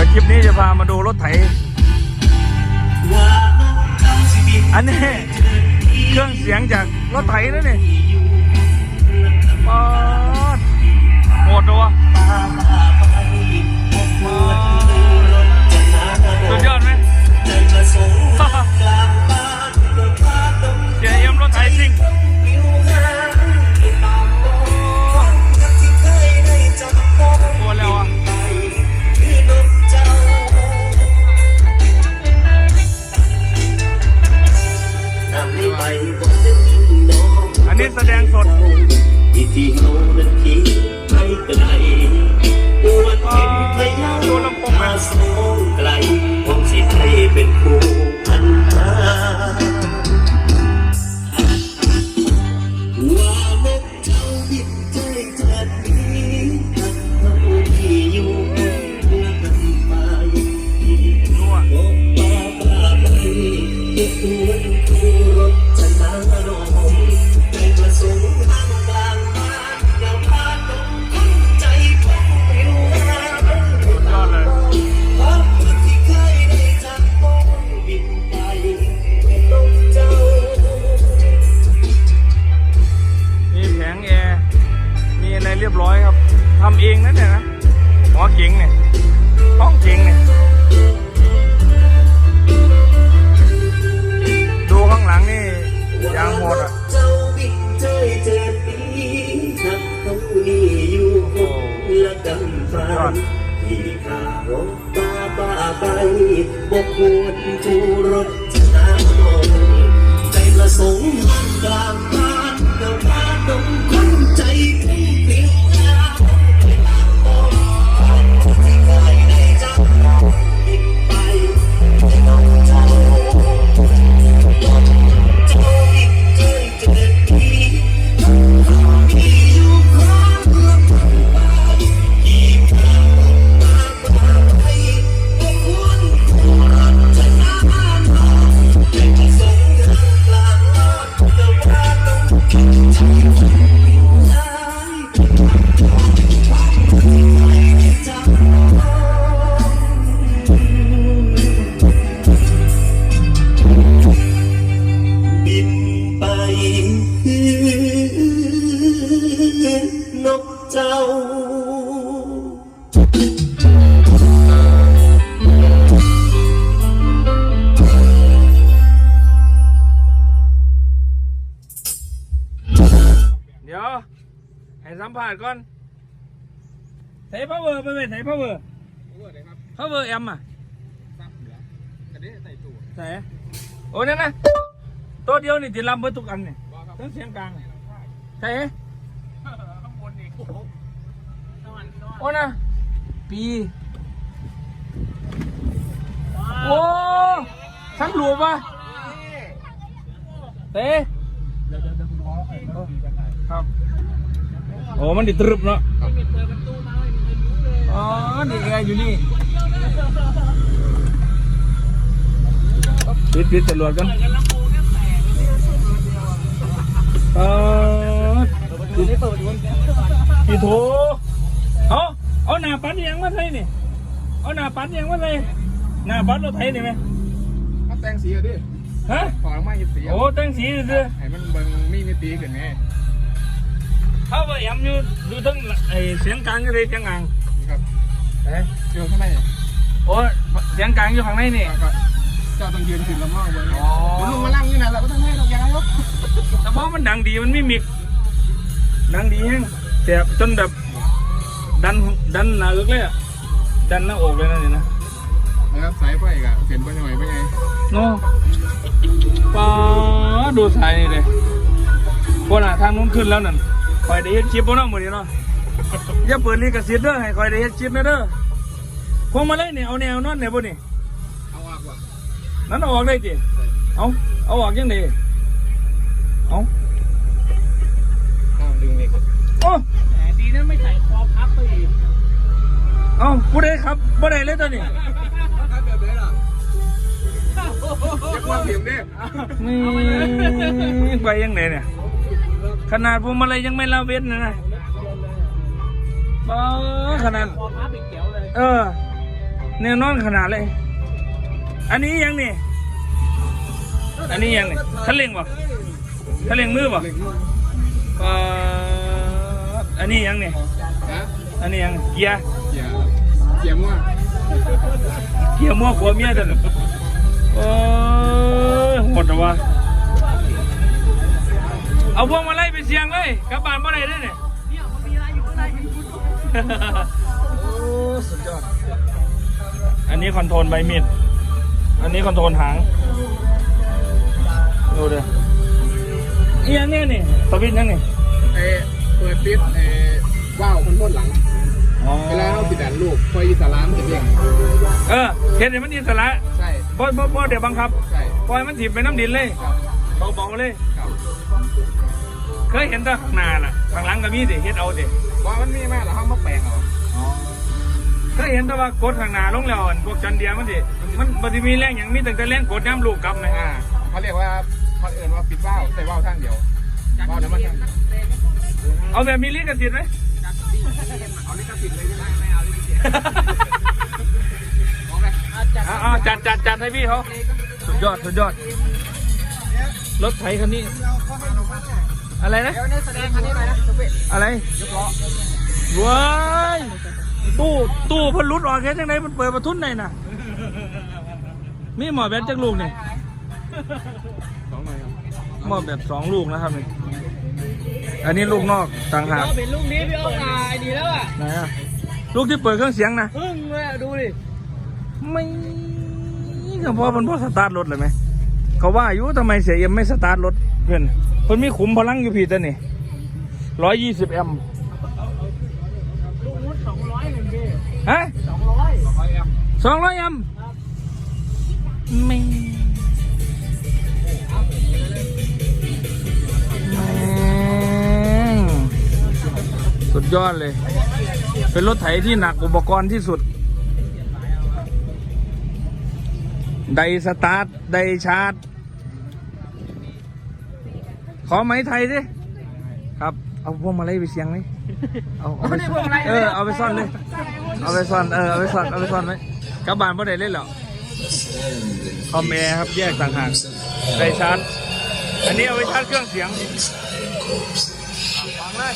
เดี๋ยวคลิปนี้จะพามาดูรถไถ อันนี้เครื่องเสียงจากรถไถนั่นนี่ปอดโหดตัวะสุดยอดไหม เดี๋ยวให้สัมภาษณ์ก่อนใส่พาวเวอร์ไปไหมใส่พาวเวอร์พา ครับโอ้มันดิตรึบเนาะอ๋อนี่แอร์อยู่นี่ปิดปิดตำรวจกันเออกี่โถเอาเอาหน้าปัดยังมาใส่นี่เอาหน้าปัดยังมาใส่หน้าปัดรถไถนี่ไหมถ้าแต่งสีอะดิฮะขอมาเห็ดสีโอ้ตั้งสีซื้อให้มันเบิ่งมีมิติขึ้นไง เขาไปยำอยู่อยู่ทั้งไอเสียงกลางก็เลยเสียงกลางนี่ครับเอ๊ะเจอข้างในโอ้เสียงกลางอยู่ข้างในนี่ก็เจ้าต้องยืนขึ้นลำมองเบิ่งอ๋อผมลงมาล่างนี่นะเราก็ต้องให้ดอกยางครับแต่เพราะมันดังดีมันไม่มิกดังดีแฮงแสบจนแบบดันดันหน้าอึกเลยอะดันหน้าอกเลยนะนี่นะนะครับสายไฟกับเส้นไปหน่อยไปไงโน่ป้าดูสายนี่เลยพวกน่ะทางนู้นขึ้นแล้วนั่น คอยได้เฮ็ดคลิปบ่เนาะมื้อนี้เนาะอย่าเปิดลิขสิทธิ์เด้อให้คอยได้เฮ็ดคลิปนะเด้อพวงมาลัยนี่เอาแนวนอนเนี่ยบ่นี่เอาออกว่ะนั่นเอาออกได้จิเอาเอาออกยังไงเอาอ้าวดึงนี่โอ้แหมดีนะไม่ใส่คอพับไปอีกเอาผู้ใดครับบ่ได้เลยตอนนี้ถ้าเกิดได้ล่ะจะกลัวเสียงดินี่ไปยังไงเนี่ย ขนาดพวงมาลัยยังไม่ละเว้นนะนะบ้าขนาดคอพับอีกเกี่ยวเลยเออแน่นอนขนาดเลย อันนี้ยังนี่ อันนี้ยังนี่ทะเลงบ่ทะเลงมือบ่เอ่ออันนี้ยังนี่ฮะอันนี้ยังเกียร์ เกียร์เกียร์มั่วเกียร์มั่วกลัวเมียจังโอ้ยหมดแล้ววะเอาพวงมาไล่ไปเสียงเลยกลับบ้านเมื่อไรได้เนี่ยเนี่ยมันมีอะไรอยู่ข้างในมีคุณโอ้สุดยอดอันนี้คอนโทรลใบมีดอันนี้คอนโทรลหางดูเด้อเอียงเนี่ยนี่สวิตช์ยังนี่เออเปิดปิดเออว้าวคนพ่นหลังอ๋อเวลาเราติดแดนลูกคอยอิสลามจะเด้งเออเห็นเห็นมันอิสระใช่บ่บ่บ่เดี๋ยวบังคับ ใช่ปล่อยมันถีบไปน้ำดินเลยครับเบาๆเลยครับ เคยเห็นแต่ข้างหน้าน่ะข้างหลังก็มีสิเฮ็ดเอาสิว่ามันมีมากแล้วเขามาแปลงเอาเคยเห็นแต่ว่ากดข้างหน้าลงแล้วอั่นพวกจันเดียมันสิมันบ่ได้มีแรงหยังมีแต่แรงกดน้ำลูกกลับนะอ่าเขาเรียกว่าเขาเอ่นว่าปิดว่าวใส่ว่าวข้างเดียวว่าวน้ำมันข้างเดียวเอาแบบมีลิขสิทธิ์ไหมเอาลิขสิทธิ์เลยใช่ไหมไม่เอาลิขสิทธิ์เอาไปเอาเอาจัดจัดจัดให้พี่เขาสุดยอดสุดยอดรถไถคันนี้ อะไรนะ เดี๋ยวเนี่ยแสดงคันนี้หน่อยนะตุ๊กปี้อะไรยกล้อว้ายตู้ตู้เพันรุดออกแค่จังไดมันเปิดประทุนไหนน่ะมีหมอแบตจักลูกนี่สองหน่อยครับหมอแบตสองลูกนะครับนี่อันนี้ลูกนอกต่างหากเราเป็นลูกนี้พี่เอาอะไอ้ดีแล้วอะไหนอะลูกที่เปิดเครื่องเสียงนะพึ่งเลยอะดูดิไม่ก็เพราะมันพอสตาร์ทรถเลยไหมเขาว่าอยู่ทำไมเสียเอ็มไม่สตาร์ทรถเพื่อนเพิ่นมีขุมพลังอยู่พี่ตัวนี่ร้อยยี่สิบแอมลูกมุดสองร้อยหนึ่งพี่ฮะสองร้อยสองร้อยแอมไม่แม่สุดยอดเลย เป็นรถไถที่หนักอุปกรณ์ที่สุด ไดสตาร์ท ไดชาร์จ ขอไม้ไทยดิครับ เอาพวงมาลัยไปเสียงเลยเอาเอาไปเออเอาไปซ่อนเลย เอาไปซ่อนเออเอาไปซ่อนเอาไปซ่อนไว้กลับบ้านพ่ได้เล่นหรอกคอมแอร์ครับแยกต่างหากไดชาร์จอันนี้เอาไปชาร์จเครื่องเสียงฟังเลย